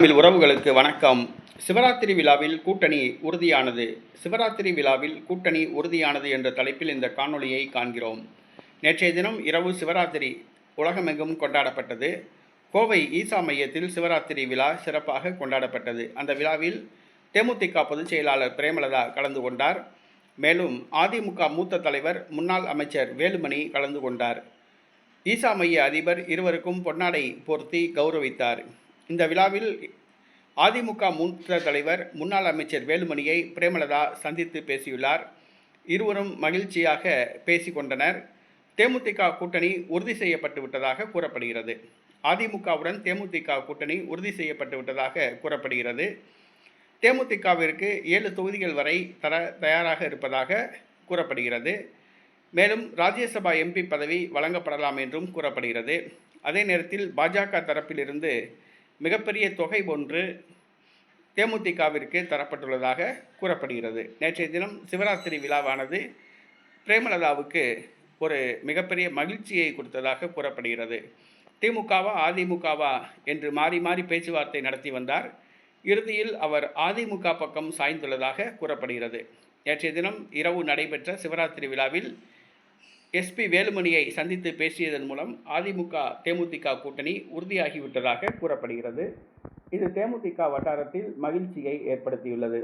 தமிழ் உறவுகளுக்கு வணக்கம். சிவராத்திரி விழாவில் கூட்டணி உறுதியானது. சிவராத்திரி விழாவில் கூட்டணி உறுதியானது என்ற தலைப்பில் இந்த காணொளியை காண்கிறோம். நேற்றைய தினம் இரவு சிவராத்திரி உலகமெங்கும் கொண்டாடப்பட்டது. கோவை ஈசா மையத்தில் சிவராத்திரி விழா சிறப்பாக கொண்டாடப்பட்டது. அந்த விழாவில் தேமுதிக பொதுச் செயலாளர் பிரேமலதா கலந்து கொண்டார். மேலும் அதிமுக மூத்த தலைவர் முன்னாள் அமைச்சர் வேலுமணி கலந்து கொண்டார். ஈசா மைய அதிபர் இருவருக்கும் பொன்னாடை போர்த்தி கௌரவித்தார். இந்த விழாவில் அதிமுக மூத்த தலைவர் முன்னாள் அமைச்சர் வேலுமணியை பிரேமலதா சந்தித்து பேசியுள்ளார். இருவரும் மகிழ்ச்சியாக பேசிக்கொண்டனர். தேமுதிக கூட்டணி உறுதி செய்யப்பட்டு விட்டதாக கூறப்படுகிறது. அதிமுகவுடன் தேமுதிக கூட்டணி உறுதி செய்யப்பட்டு விட்டதாக கூறப்படுகிறது. தேமுதிகவிற்கு ஏழு தொகுதிகள் வரை தர தயாராக இருப்பதாக கூறப்படுகிறது. மேலும் ராஜ்யசபா எம்பி பதவி வழங்கப்படலாம் என்றும் கூறப்படுகிறது. அதே நேரத்தில் பாஜக தரப்பிலிருந்து மிகப்பெரிய தொகை ஒன்று தேமுதிகவிற்கு தரப்பட்டுள்ளதாக கூறப்படுகிறது. நேற்றைய தினம் சிவராத்திரி விழாவானது பிரேமலதாவுக்கு ஒரு மிகப்பெரிய மகிழ்ச்சியை கொடுத்ததாக கூறப்படுகிறது. திமுகவா அதிமுகவா என்று மாறி மாறி பேச்சுவார்த்தை நடத்தி வந்தார். இறுதியில் அவர் அதிமுக பக்கம் சாய்ந்துள்ளதாக கூறப்படுகிறது. நேற்றைய தினம் இரவு நடைபெற்ற சிவராத்திரி விழாவில் எஸ்பி வேலுமணியை சந்தித்து பேசியதன் மூலம் அதிமுக தேமுதிக கூட்டணி உறுதியாகிவிட்டதாக கூறப்படுகிறது. இது தேமுதிக வட்டாரத்தில் மகிழ்ச்சியை ஏற்படுத்தியுள்ளது.